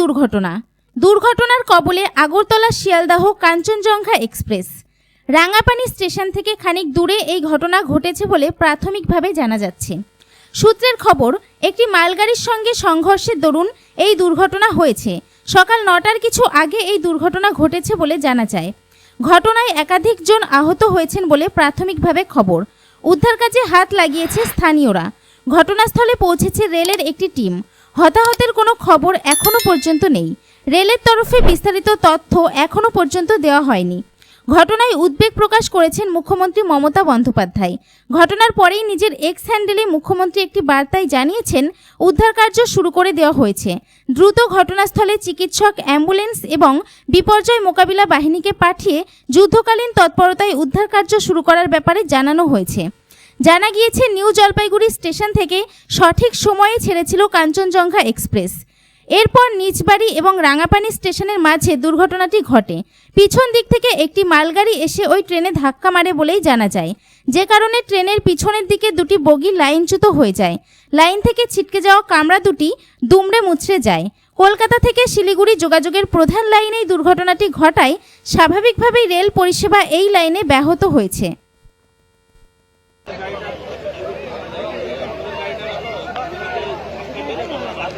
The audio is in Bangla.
দুর্ঘটনা। দুর্ঘটনার কবলে আগরতলা শিয়ালদাহ কাঞ্চনজঙ্ঘা এক্সপ্রেস। রাঙাপানি স্টেশন থেকে খানিক দূরে এই ঘটনা ঘটেছে বলে প্রাথমিকভাবে জানা যাচ্ছে। সূত্রের খবর, একটি মালগাড়ির সঙ্গে সংঘর্ষের দরুন এই দুর্ঘটনা হয়েছে। সকাল নটার কিছু আগে এই দুর্ঘটনা ঘটেছে বলে জানা যায়। ঘটনায় একাধিক জন আহত হয়েছেন বলে প্রাথমিকভাবে খবর। উদ্ধার কাজে হাত লাগিয়েছে স্থানীয়রা। ঘটনাস্থলে পৌঁছেছে রেলের একটি টিম। হতাহতের কোনো খবর এখনও পর্যন্ত নেই। রেলের তরফে বিস্তারিত তথ্য এখনও পর্যন্ত দেওয়া হয়নি। ঘটনায় উদ্বেগ প্রকাশ করেছেন মুখ্যমন্ত্রী মমতা বন্দ্যোপাধ্যায়। ঘটনার পরেই নিজের এক্স হ্যান্ডেলে মুখ্যমন্ত্রী একটি বার্তায় জানিয়েছেন উদ্ধার কার্য শুরু করে দেওয়া হয়েছে। দ্রুত ঘটনাস্থলে চিকিৎসক, অ্যাম্বুলেন্স এবং বিপর্যয় মোকাবিলা বাহিনীকে পাঠিয়ে যুদ্ধকালীন তৎপরতায় উদ্ধার কার্য শুরু করার ব্যাপারে জানানো হয়েছে। জানা গিয়েছে, নিউ জলপাইগুড়ি স্টেশন থেকে সঠিক সময়ে ছেড়েছিল কাঞ্চনজঙ্ঘা এক্সপ্রেস। এরপর নিজবাড়ি এবং রাঙাপানি স্টেশনের মাঝে দুর্ঘটনাটি ঘটে। পিছন দিক থেকে একটি মালগাড়ি এসে ওই ট্রেনে ধাক্কা মারে বলেই জানা যায়। যে কারণে ট্রেনের পিছনের দিকে দুটি বগি লাইনচ্যুত হয়ে যায়। লাইন থেকে ছিটকে যাওয়া কামরা দুটি দুমড়ে মুচড়ে যায়। কলকাতা থেকে শিলিগুড়ি যোগাযোগের প্রধান লাইনেই দুর্ঘটনাটি ঘটায়। স্বাভাবিকভাবেই রেল পরিষেবা এই লাইনে ব্যাহত হয়েছে।